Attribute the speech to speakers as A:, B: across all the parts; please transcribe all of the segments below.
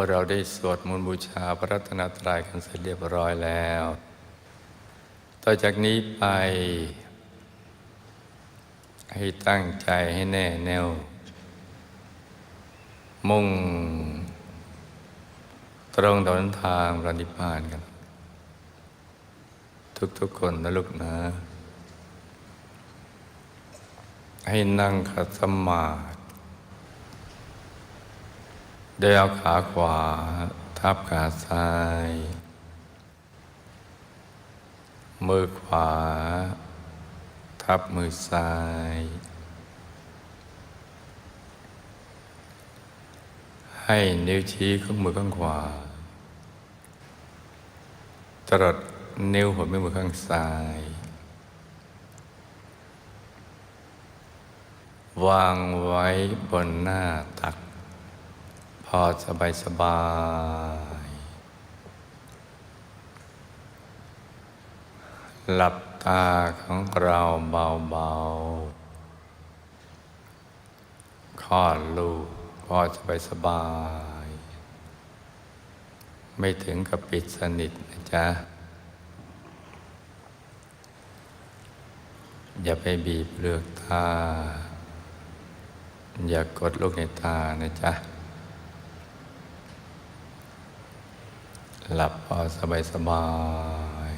A: ว่าเราได้สวดมนต์บูชาพระรัตนตรัยกันเสร็จเรียบร้อยแล้ว ต่อจากนี้ไป ให้ตั้งใจให้แน่แน่วมุ่ง ตรงต่อหนทางระนิพพานกัน ทุกๆคนนะลูกนะ ให้นั่งขัดสมาธิ โดยเอาขาขวา ทับขาซ้าย มือขวา ทับมือซ้าย ให้นิ้วชี้ข้างมือข้างขวาตลอดนิ้วหัวแม่มือข้างซ้าย วางไว้บนหน้าตัก พอสบายสบาย หลับตาของเราเบาๆคลอดลูกพอสบายสบาย ไม่ถึงกับปิดสนิทนะจ๊ะ อย่าไปบีบเลือกตา อย่ากดลูกในตานะจ๊ะ หลับพอสบายสบาย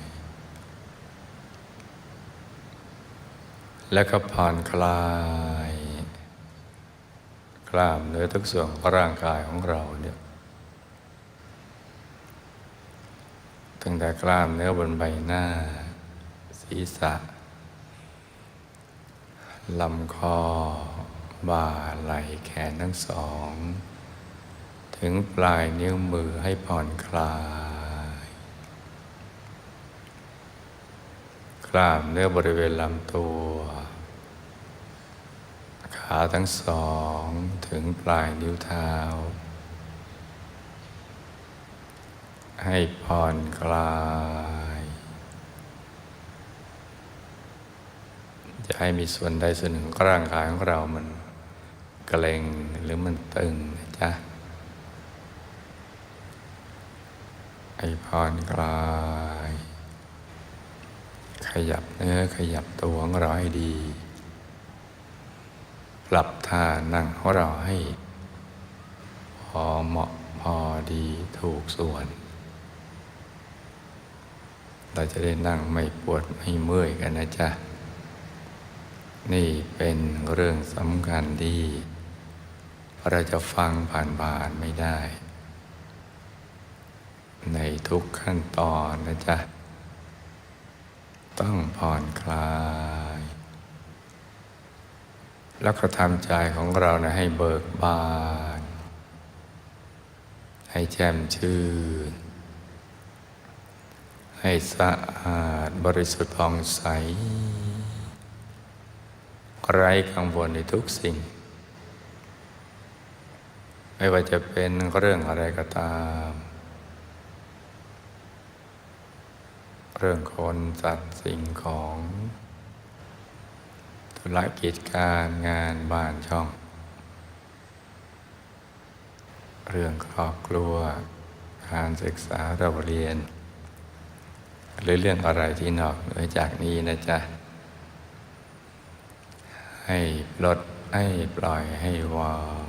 A: แล้วก็ผ่อนคลายกล้ามเนื้อทุกส่วนของร่างกายของเราเนี่ยตั้งแต่กล้ามเนื้อบนใบหน้า ศีรษะลำคอ บ่าไหล่แขนทั้งสอง ถึงปลายนิ้วมือให้ผ่อนคลาย กล้ามเนื้อบริเวณลำตัว ขาทั้งสองถึงปลายนิ้วเท้า ให้ผ่อนคลายจะให้มีส่วนใดส่วนหนึ่งของร่างกายของเรามันเกร็งหรือมันตึงนะจ๊ะให้ผ่อนคลาย ขยับเนื้อขยับตัวของเราให้ดี ปรับท่านั่งของเราให้ พอเหมาะพอดีถูกส่วน เราจะได้นั่งไม่ปวดไม่เมื่อยกันนะจ๊ะ นี่เป็นเรื่องสำคัญที่เราจะฟังผ่านๆไม่ได้ ในทุกขั้นตอนนะจ๊ะ ต้องผ่อนคลาย แล้วก็ทำใจของเรานะให้เบิกบาน ให้แจ่มชื่น ให้สะอาดบริสุทธิ์ผ่องใส ไร้กังวลในทุกสิ่ง ไม่ว่าจะเป็นเรื่องอะไรก็ตาม เรื่องคนสัตว์สิ่งของ ธุรกิจการงานบ้านช่อง เรื่องครอบครัว การศึกษาเราเรียน หรือเรื่องอะไรที่นอกเหนือจากนี้นะจ๊ะ ให้ปลดให้ปล่อยให้วาง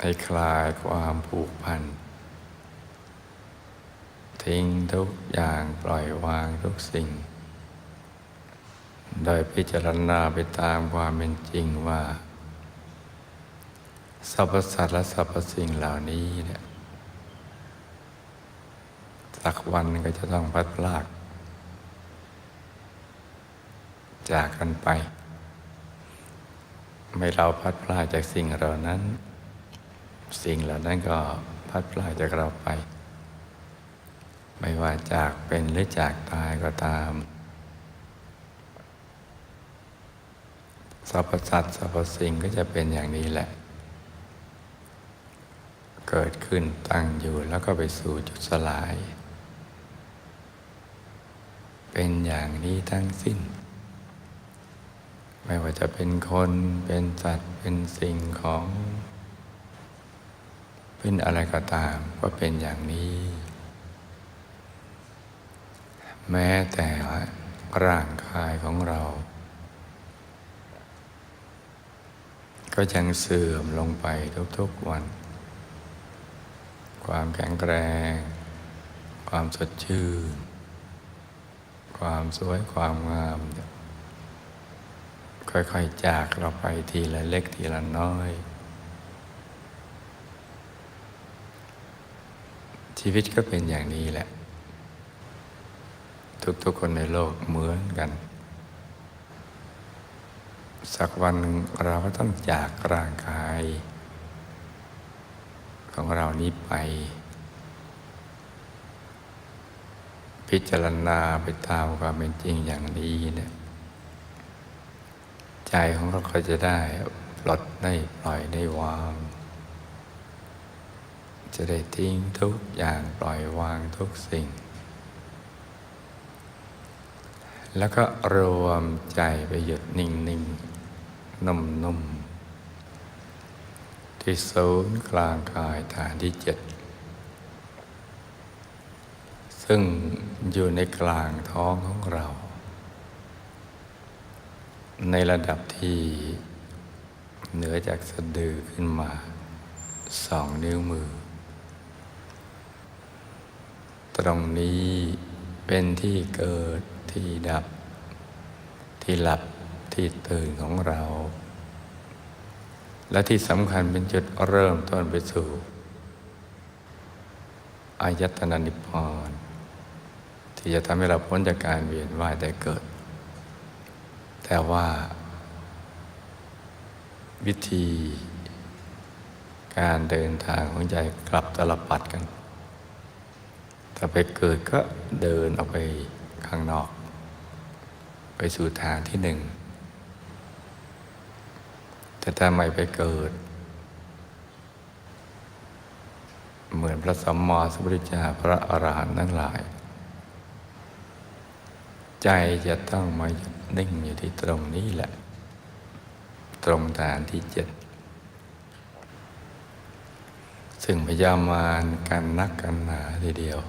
A: ให้คลายความผูกพัน ทิ้งทุกอย่างปล่อยวางทุกสิ่ง โดยพิจารณาไปตามความเป็นจริงว่าสรรพสัตว์และสรรพสิ่งเหล่านี้เนี่ยสักวันก็จะต้องพัดพลาก จากกันไป ไม่เราพัดพลาดจากสิ่งเหล่านั้น สิ่งเหล่านั้นก็พัดพลาดจากเราไป ไม่ว่าจากเป็นหรือจากตายก็ตามสรรพสัตว์สรรพสิ่งก็จะเป็นอย่างนี้แหละ เกิดขึ้นตั้งอยู่แล้วก็ไปสู่จุดสลาย เป็นอย่างนี้ทั้งสิ้น ไม่ว่าจะเป็นคนเป็นสัตว์เป็นสิ่งของ เป็นอะไรก็ตามก็เป็นอย่างนี้ แม้แต่ร่างกายของเรา ก็ยังเสื่อมลงไปทุกๆวัน ความแข็งแรง ความสดชื่น ความสวยความงาม ค่อยๆจากเราไปทีละเล็กทีละน้อยชีวิตก็เป็นอย่างนี้แหละ ทุกๆคนในโลกเหมือนกัน สักวันหนึ่งเราก็ต้องจากร่างกาย ของเรานี้ไป พิจารณาไปตามความเป็นจริงอย่างนี้เนี่ยใจของเราก็จะได้ปลดได้ปล่อยได้วาง จะได้ทิ้งทุกอย่างปล่อยวางทุกสิ่ง แล้วก็รวมใจไปหยุดนิ่งนิ่งนุ่มนุ่มที่ศูนย์กลางกายฐานที่เจ็ด ซึ่งอยู่ในกลางท้องของเรา ในระดับที่เหนือจากสะดือขึ้นมาสองนิ้วมือ ตรงนี้ เป็นที่เกิดที่ดับ ที่หลับที่ตื่นของเรา และที่สำคัญเป็นจุดเริ่มต้นไปสู่อายตนะนิพพานที่จะทำให้เราพ้นจากการเวียนว่ายแต่เกิด แต่ว่า วิธีการเดินทางของใจกลับตลปัดกัน ถ้าไปเกิดก็เดินออกไปข้างนอก ไปสู่ทางที่หนึ่ง แต่ถ้าไม่ไปเกิด เหมือนพระสัมมาสัมพุทธเจ้าพระอรหันต์ทั้งหลาย ใจจะต้องมาหยุดนิ่งอยู่ที่ตรงนี้แหละ ตรงฐานที่เจ็ดซึ่งพยายามมารกันนักกันหนาทีเดียว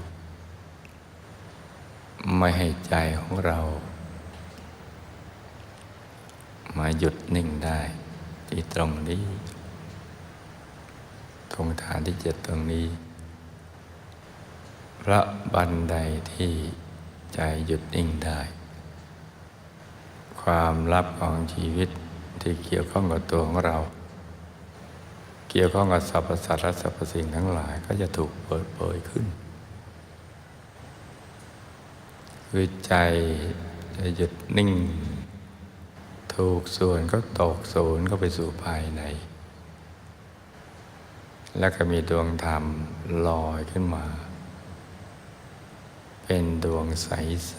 A: ไม่ให้ใจของเรา มาหยุดนิ่งได้ที่ตรงนี้ ตรงฐานที่เจ็ดตรงนี้ พระบันไดที่ใจหยุดนิ่งได้ ความลับของชีวิตที่เกี่ยวข้องกับตัวของเรา เกี่ยวข้องกับสรรพสัตว์และสรรพสิ่งทั้งหลายก็จะถูกเปิดเผยขึ้น คือใจจะหยุดนิ่ง ถูกส่วนก็ตกศูนย์ก็ไปสู่ภายใน แล้วก็มีดวงธรรมลอยขึ้นมา เป็นดวงใส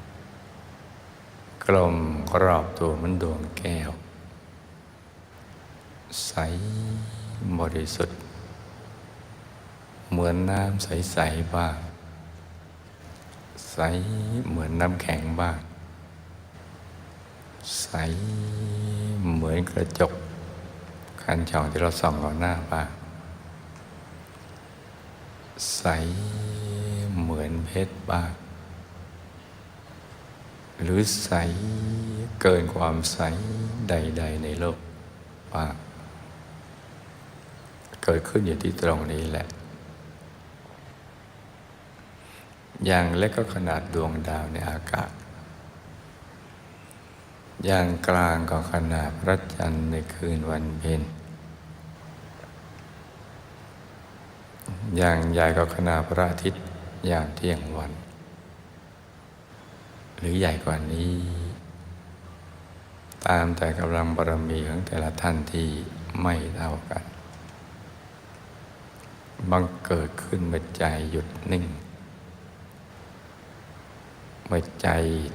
A: ๆ กลมกรอบตัวเหมันดวงแก้ว ใสบริสุทธิ์ เหมือนน้ำใส ๆ บ้าง ใสเหมือนน้ำแข็งบ้างใสเหมือนกระจกคันช่องที่เราส่องก่อนหน้าบ้างใสเหมือนเพชรบ้างหรือใสเกินความใสใด ๆ ในโลกบ้างเกิดขึ้นอยู่ที่ตรงนี้แหละ อย่างเล็กก็ขนาดดวงดาวในอากาศ อย่างกลางก็ขนาดพระจันทร์ในคืนวันเพ็ญอย่างใหญ่ก็ขนาดพระอาทิตย์ยามเที่ยงวัน หรือใหญ่กว่านี้ ตามแต่กำลังบารมีของแต่ละท่านที่ไม่เท่ากันบังเกิดขึ้นเมื่อใจหยุดนิ่ง เมื่อใจ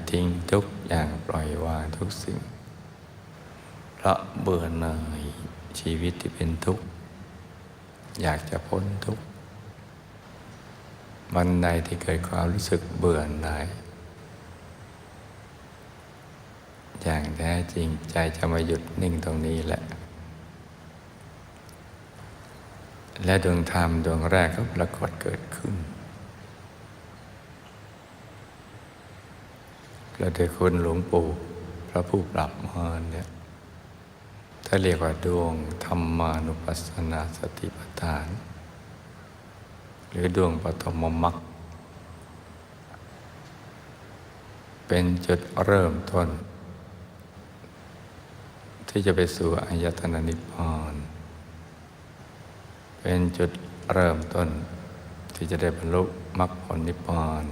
A: ทิ้งทุกอย่างปล่อยวางทุกสิ่ง เพราะเบื่อหน่ายชีวิตที่เป็นทุกข์ อยากจะพ้นทุกข์วันใดที่เกิดความรู้สึกเบื่อหน่ายอย่างแท้จริงใจจะมาหยุดนิ่งตรงนี้แหละ และดวงธรรมดวงแรกก็ปรากฏเกิดขึ้น เราได้คุณหลวงปู่พระผู้ปรับมารเนี่ยถ้าเรียกว่าดวงธรรมานุปัสสนาสติปัฏฐาน หรือดวงปฐมมรรคเป็นจุดเริ่มต้น ที่จะไปสู่อายตนะนิพพานเป็นจุดเริ่มต้นที่จะได้บรรลุมรรคผลนิพพาน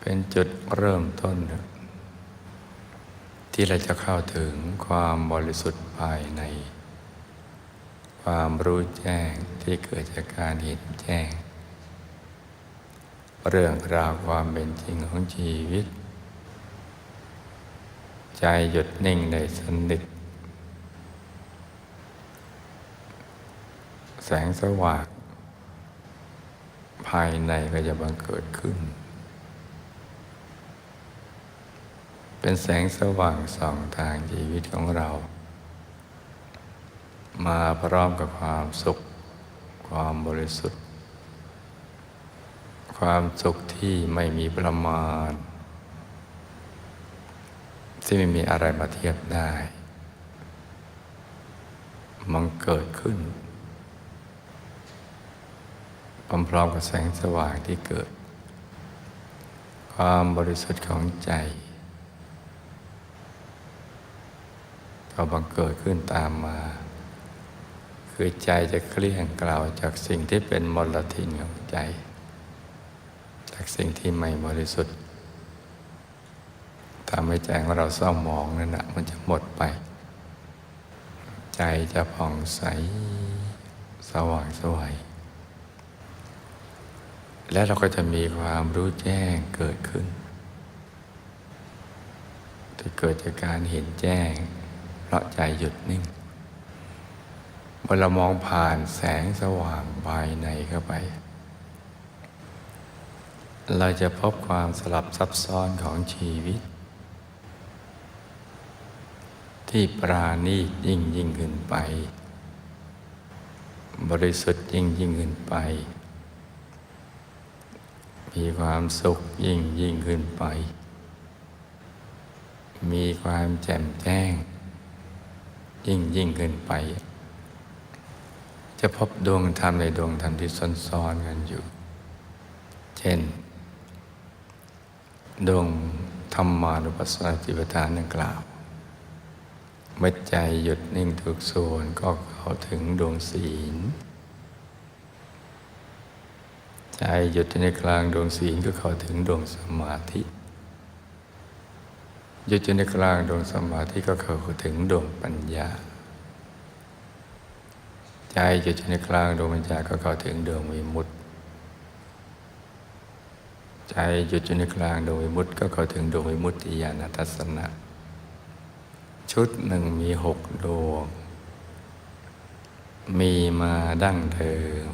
A: เป็นจุดเริ่มต้น ที่เราจะเข้าถึงความบริสุทธิ์ภายใน ความรู้แจ้งที่เกิดจากการเห็นแจ้ง เรื่องราวความเป็นจริงของชีวิต ใจหยุดนิ่งในสนิทแสงสว่างภายในก็จะบังเกิดขึ้น เป็นแสงสว่างส่องทางชีวิตของเรา มาพร้อมกับความสุข ความบริสุทธิ์ ความสุขที่ไม่มีประมาณ ที่ไม่มีอะไรมาเทียบได้ มันเกิดขึ้นพร้อมๆกับแสงสว่างที่เกิด ความบริสุทธิ์ของใจ ก็บังเกิดขึ้นตามมา คือใจจะเคลี่ยงกล่าวจากสิ่งที่เป็นมลทินของใจ จากสิ่งที่ไม่บริสุทธิ์ทำให้ใจของเราเศร้าหมองนั่นนะมันจะหมดไป ใจจะผ่องใสสว่างสวยและเราก็จะมีความรู้แจ้งเกิดขึ้นที่เกิดจากการเห็นแจ้ง เพราะใจหยุดนิ่งเมื่อเรามองผ่านแสงสว่างภายในเข้าไป เราจะพบความสลับซับซ้อนของชีวิต ที่ปราณีตยิ่งยิ่งขึ้นไป บริสุทธิ์ยิ่งยิ่งขึ้นไป มีความสุขยิ่งยิ่งขึ้นไป มีความแจ่มแจ้ง ยิ่งยิ่งขึ้นไป จะพบดวงธรรมในดวงธรรมที่ซ้อนๆกันอยู่ เช่น ดวงธรรมานุปัสสนาจิปทานดังกล่าวเมื่อใจหยุดนิ่งทุกส่วนก็เข้าถึงดวงศีล ใจหยุดในกลางดวงศีลก็เข้าถึงดวงสมาธิ ยุดอยู่ในกลางดวงสมาธิก็เข้าถึงดวงปัญญา ใจยุดอยู่ในกลางดวงปัญญาก็เข้าถึงดวงวิมุตติ ใจหยุดอยู่ในกลางดวงวิมุตติก็เข้าถึงดวงวิมุตติญาณทัศนะ ชุดหนึ่งมีหกดวง มีมาดั้งเดิม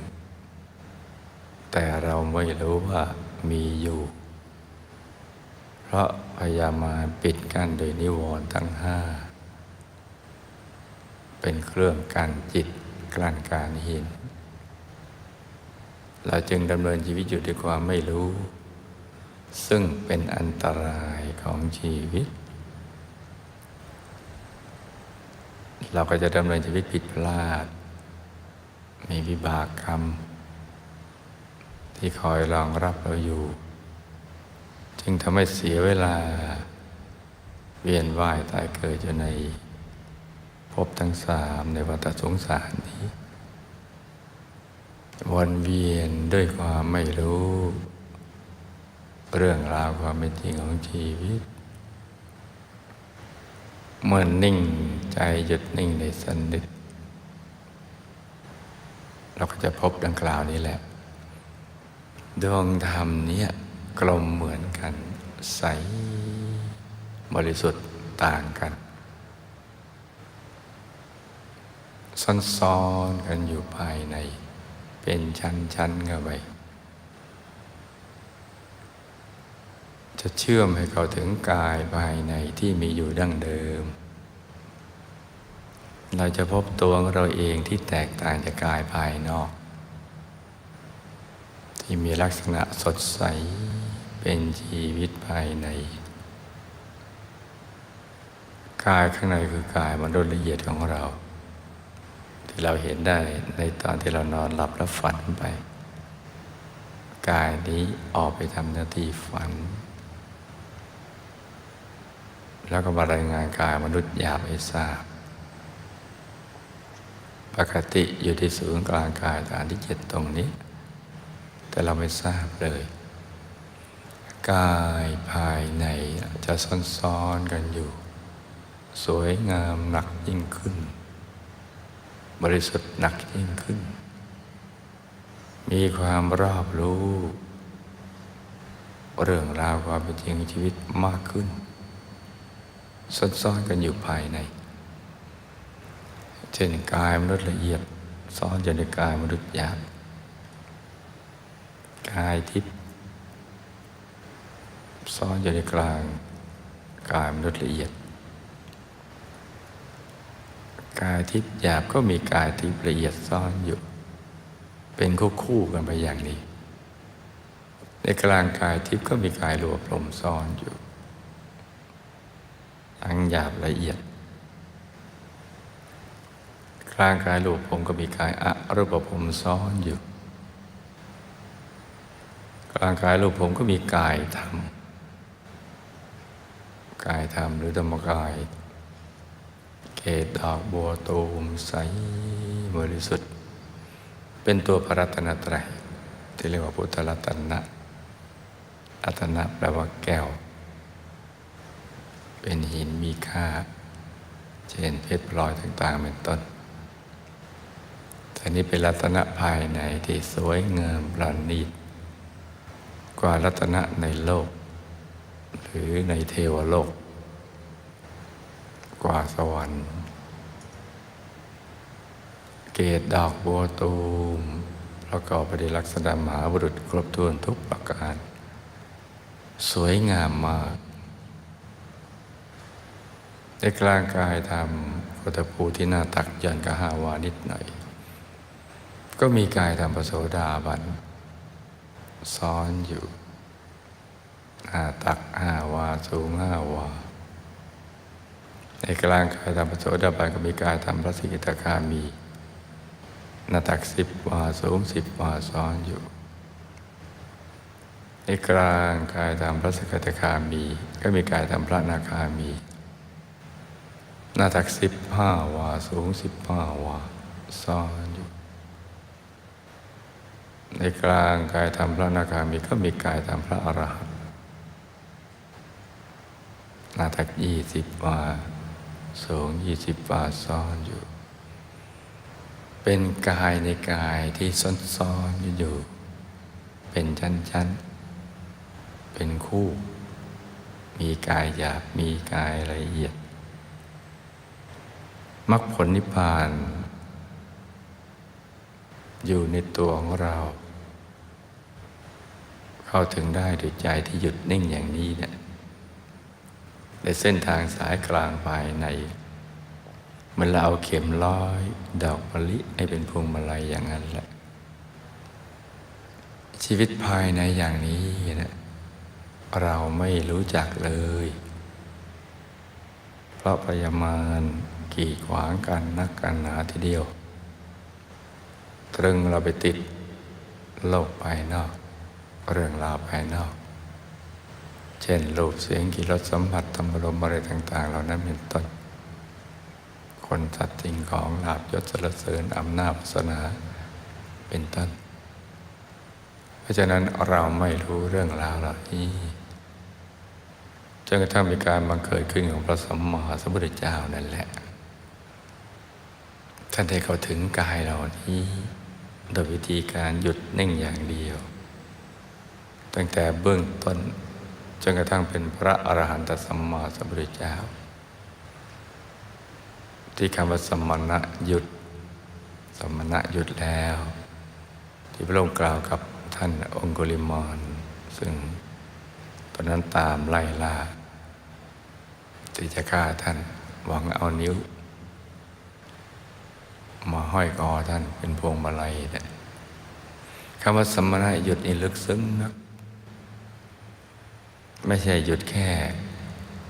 A: แต่เราไม่รู้ว่ามีอยู่ เพราะพยามาปิดกั้นโดยนิวรณ์ทั้งห้า เป็นเครื่องกั้นจิตกลั้นการเห็น เราจึงดำเนินชีวิตอยู่ด้วยความไม่รู้ ซึ่งเป็นอันตรายของชีวิต เราก็จะดำเนินชีวิตผิดพลาด มีวิบากกรรม ที่คอยรองรับเราอยู่ จึงทำให้เสียเวลา เวียนว่ายตายเกิดอยู่ในภพทั้งสามในวัฏสงสารนี้ วนเวียนด้วยความไม่รู้ เรื่องราวความเป็นจริงของชีวิตเมื่อนิ่งใจหยุดนิ่งในสนิทเราก็จะพบดังกล่าวนี้แหละ ดวงธรรมเนี้ย กลมเหมือนกัน ใส บริสุทธิ์ต่างกันซ้อนๆกันอยู่ภายใน เป็นชั้นๆเข้าไปจะเชื่อมให้เขาถึงกายภายในที่มีอยู่ดั้งเดิม เราจะพบตัวของเราเองที่แตกต่างจากกายภายนอก ที่มีลักษณะสดใส เป็นชีวิตภายใน กายข้างในคือกายมนุษย์ละเอียดของเรา ที่เราเห็นได้ในตอนที่เรานอนหลับแล้วฝันไป กายนี้ออกไปทำหน้าที่ฝัน แล้วก็มารายงานกายมนุษย์หยาบให้ทราบปกติอยู่ที่ศูนย์กลางกายฐานที่เจ็ดตรงนี้ แต่เราไม่ทราบเลย กายภายในจะซ้อนๆกันอยู่ สวยงามหนักยิ่งขึ้น บริสุทธิ์หนักยิ่งขึ้น มีความรอบรู้ เรื่องราวความเป็นจริงชีวิตมากขึ้นซ่อนๆกันอยู่ภายใน เช่นกายมนุษย์ละเอียดซ่อนอยู่ในกายมนุษย์หยาบกายทิพย์ ซ่อนอยู่ในกลางกายมนุษย์ละเอียด กายทิพย์หยาบก็มีกายทิพย์ละเอียดซ่อนอยู่ เป็นคู่คู่กันไปอย่างนี้ ในกลางกายทิพย์ก็มีกายรวบรวมซ่อนอยู่ทั้งหยาบละเอียดกลางกายรูปผมก็มีกายอะรูปผมซ้อนอยู่กลางกายรูปผมก็มีกายธรรม กายธรรมหรือธรรมกาย เกตดอกบัวตูมใสบริสุทธิ์ เป็นตัวพระรัตนตรัยที่เรียกว่าพุทธรัตนะรัตนะแปลว่าแก้ว เป็นหินมีค่า เช่นเพชรพลอยต่างๆ เป็นต้นแต่นี้เป็นรัตนะภายในที่สวยงามประณีตกว่ารัตนะในโลก หรือในเทวโลก กว่าสวรรค์ เกตดอกบัวตูมประกอบไปด้วยลักษณะมหาบุรุษครบถ้วนทุกประการ สวยงามมาก ในกลางกายทำพุทธภูที่หน้าตักยันกะหาวานิดหน่อย ก็มีกายทำปโสดาบันซ้อนอยู่ หน้าตักห้าวา สูงห้าวา ในกลางกายทำปโสดาบันก็มีกายทำพระสิกิตาคามีหน้าตักสิบวา สูงสิบวาซ้อนอยู่ ในกลางกายทำพระสกิตาคามี ก็มีกายทำพระนาคามีหน้าตักสิบห้าวา สูงสิบห้าวาซ้อนอยู่ ในกลางกายธรรมพระนาคามีก็มีกายธรรมพระอรหันต หน้าตักยี่สิบวาสูงยี่สิบวาซ้อนอยู่ เป็นกายในกายที่ซ้อนซ้อนอยู่ เป็นชั้นชั้นๆ เป็นคู่ มีกายหยาบมีกายละเอียดมรรคผลนิพพาน อยู่ในตัวของเรา เข้าถึงได้ด้วยใจที่หยุดนิ่งอย่างนี้เนี่ย ในเส้นทางสายกลางภายในเหมันเราเอาเข็มร้อย ดอกมะลิให้เป็นพวงมาลัยอย่างนั้นแหละ ชีวิตภายในอย่างนี้นะเราไม่รู้จักเลย เพราะพยามารกีดขวางกันนักกันหนาทีเดียว ตรึงเราไปติดโลกภายนอก เรื่องราวภายนอก เช่นรูปเสียงกลิ่นรสสัมผัสธรรมรมอะไรต่าง ๆ เหล่านั้นเป็นต้น คนสัตว์สิ่งของลาบยศสรรเสริญอำนาจศาสนาเป็นต้น เพราะฉะนั้นเราไม่รู้เรื่องราวเหล่านี้จนกระทั่งมีการบังเกิดขึ้นของพระสัมมาสัมพุทธเจ้านั่นแหละ ท่านได้เข้าถึงกายเหล่านี้ โดยวิธีการหยุดนิ่งอย่างเดียว ตั้งแต่เบื้องต้น จนกระทั่งเป็นพระอรหันตสัมมาสัมพุทธเจ้า ที่คำว่าสมณะหยุด สมณะหยุดแล้ว ที่พระองค์กล่าวกับท่านองคุลิมานซึ่งตอนนั้นตามไล่ล่าที่จะฆ่าท่านหวังเอานิ้ว มาห้อยคอท่านเป็นพวงมาลัยเนี่ยคำว่าสมณะหยุดนี่ลึกซึ้งนะ ไม่ใช่หยุดแค่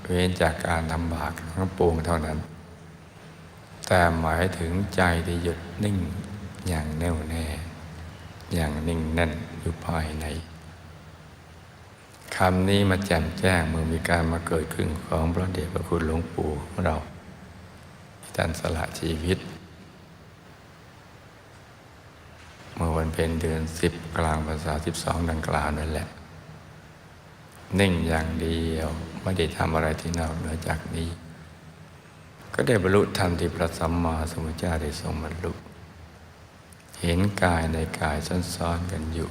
A: เว้นจากการทำบาปทั้งปวงเท่านั้น แต่หมายถึงใจที่หยุดนิ่งอย่างแน่วแน่ อย่างนิ่งแน่นอยู่ภายในคำนี้มาแจ่มแจ้งเมื่อมีการมาเกิดขึ้นของพระเดชพระคุณหลวงปู่ของเราที่ท่านสละชีวิต เมื่อวันเพ็ญเดือนสิบกลางภาษาสิบสองดังกล่าวนั่นแหละ นิ่งอย่างเดียว ไม่ได้ทำอะไรที่นอกเหนือจากนี้ ก็ได้บรรลุธรรมที่พระสัมมาสัมพุทธเจ้าได้ทรงบรรลุเห็นกายในกายซ้อนๆกันอยู่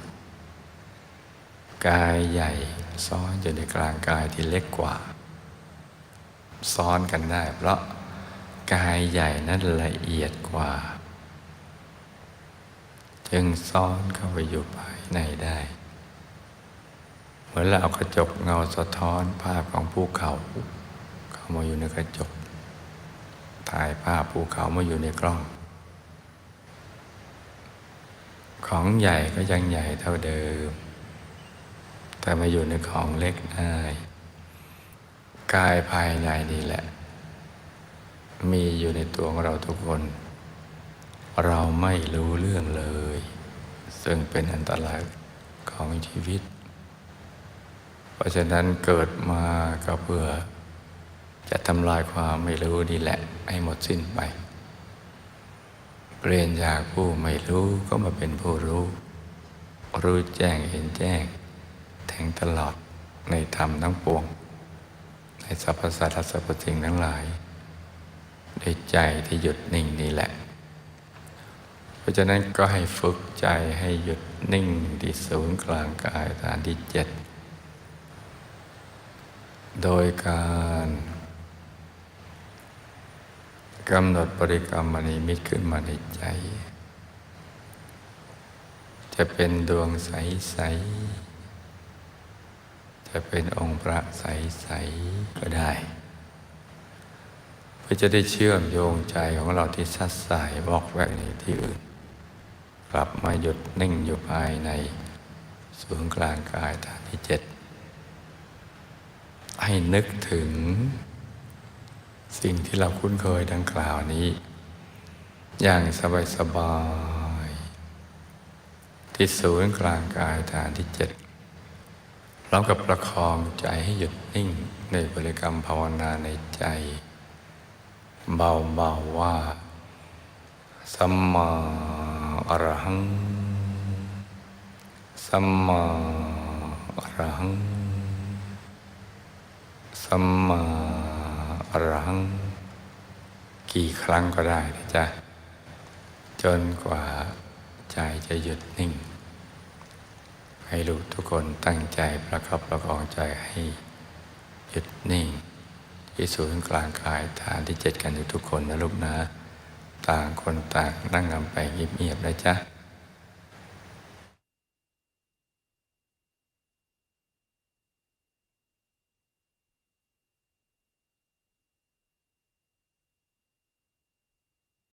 A: กายใหญ่ซ้อนอยู่ในกลางกายที่เล็กกว่า ซ้อนกันได้ เพราะกายใหญ่นั้นละเอียดกว่า จึงซ้อนเข้าไปอยู่ภายในได้ มือนเราเอากระจกเงาสะท้อนภาพของภูเขา เข้ามาอยู่ในกระจก ถ่ายภาพภูเขามาอยู่ในกล้อง ของใหญ่ก็ยังใหญ่เท่าเดิม แต่มาอยู่ในของเล็กได้กายภายในนี่แหละ มีอยู่ในตัวของเราทุกคน เราไม่รู้เรื่องเลย ซึ่งเป็นอันตรายของชีวิต เพราะฉะนั้นเกิดมาก็เพื่อ จะทำลายความไม่รู้นี่แหละ ให้หมดสิ้นไป เปลี่ยนจากผู้ไม่รู้ก็มาเป็นผู้รู้ รู้แจ้งเห็นแจ้งแทงตลอดในธรรมทั้งปวง ในสรรพสัตว์และสรรพสิ่งทั้งหลายด้วยใจที่หยุดนิ่งนี่แหละ เพราะฉะนั้นก็ให้ฝึกใจให้หยุดนิ่งที่ศูนย์กลางกายฐานที่เจ็ด โดยการกำหนดบริกรรมมณีมิตรขึ้นมาในใจ จะเป็นดวงใส ๆ จะเป็นองค์พระใส ๆ ก็ได้ เพื่อจะได้เชื่อมโยงใจของเราที่ซัดสายบอกแวกในที่อื่น กลับมาหยุดนิ่งอยู่ภายในศูนย์กลางกายฐานที่เจ็ด ให้นึกถึง สิ่งที่เราคุ้นเคยดังกล่าวนี้ อย่างสบายๆที่ศูนย์กลางกายฐานที่เจ็ดพร้อมกับประคองใจให้หยุดนิ่งในบริกรรมภาวนาในใจ เบาๆว่า สัมมาอรหัง สัมมาอรหัง สัมมาอรัง กี่ครั้งก็ได้นะจ๊ะ จนกว่าใจจะหยุดนิ่ง ให้ลูกทุกคนตั้งใจประคับประคองใจให้หยุดนิ่ง ที่ศูนย์กลางกายฐานที่เจ็ดกันอยู่ทุกคนนะลูกนะ ต่างคนต่างนั่งนำไปเงียบๆนะจ๊ะ